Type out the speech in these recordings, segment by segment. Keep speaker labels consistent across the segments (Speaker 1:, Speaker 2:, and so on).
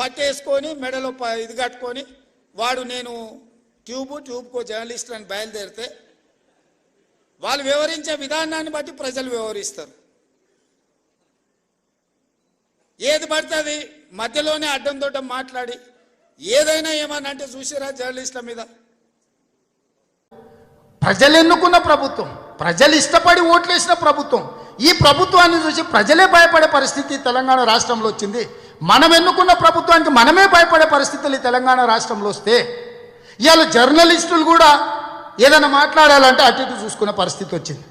Speaker 1: పట్టేసుకొని మెడలో ప- ఇది కట్టుకొని వాడు నేను ట్యూబ్ ట్యూబ్కో జర్నలిస్ట్ అని బయలుదేరితే వాళ్ళు వివరించే విధానాన్ని బట్టి ప్రజలు వివరిస్తారు. ఏది పడితే అది మధ్యలోనే అడ్డం దొడ్డం మాట్లాడి ఏదైనా ఏమని అంటే చూసిరా జర్నలిస్టుల మీద.
Speaker 2: ప్రజలు ఎన్నుకున్న ప్రభుత్వం ప్రజలు ఇష్టపడి ఓట్లేసిన ప్రభుత్వం ఈ ప్రభుత్వాన్ని చూసి ప్రజలే భయపడే పరిస్థితి తెలంగాణ రాష్ట్రంలో వచ్చింది. మనం ఎన్నుకున్న ప్రభుత్వానికి మనమే భయపడే పరిస్థితులు ఈ తెలంగాణ రాష్ట్రంలో వస్తే ఇవాళ జర్నలిస్టులు కూడా ఏదైనా మాట్లాడాలంటే అటు ఇటు చూసుకునే పరిస్థితి వచ్చింది.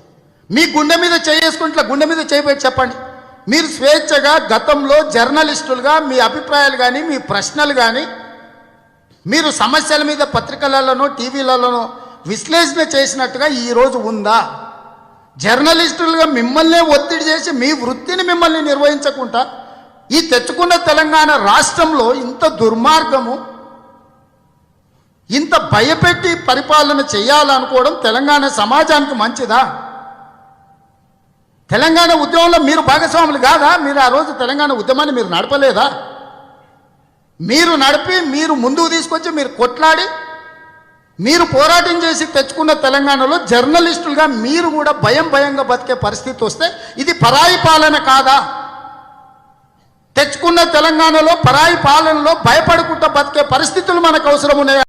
Speaker 2: మీ గుండె మీద చేసుకుంటే గుండె మీద చేయబెట్టి చెప్పండి. మీరు స్వేచ్ఛగా గతంలో జర్నలిస్టులుగా మీ అభిప్రాయాలు కానీ మీ ప్రశ్నలు కానీ మీరు సమస్యల మీద పత్రికలలోనో టీవీలలోనో విశ్లేషణ చేసినట్టుగా ఈరోజు ఉందా? జర్నలిస్టులుగా మిమ్మల్నే ఒత్తిడి చేసి మీ వృత్తిని మిమ్మల్ని నిర్వహించకుండా ఈ తెచ్చుకున్న తెలంగాణ రాష్ట్రంలో ఇంత దుర్మార్గము ఇంత భయపెట్టి పరిపాలన చేయాలనుకోవడం తెలంగాణ సమాజానికి మంచిదా? తెలంగాణ ఉద్యమంలో మీరు భాగస్వాములు కాదా? మీరు ఆ రోజు తెలంగాణ ఉద్యమాన్ని మీరు నడపలేదా? మీరు నడిపి మీరు ముందుకు తీసుకొచ్చి మీరు కొట్లాడి మీరు పోరాటం చేసి తెచ్చుకున్న తెలంగాణలో జర్నలిస్టులుగా మీరు కూడా భయం భయంగా బతికే పరిస్థితి వస్తే ఇది పరాయి పాలన కాదా? తెచ్చుకున్న తెలంగాణలో పరాయి పాలనలో భయపడుకుంటూ బతికే పరిస్థితులు మనకు అవసరం ఉన్నాయి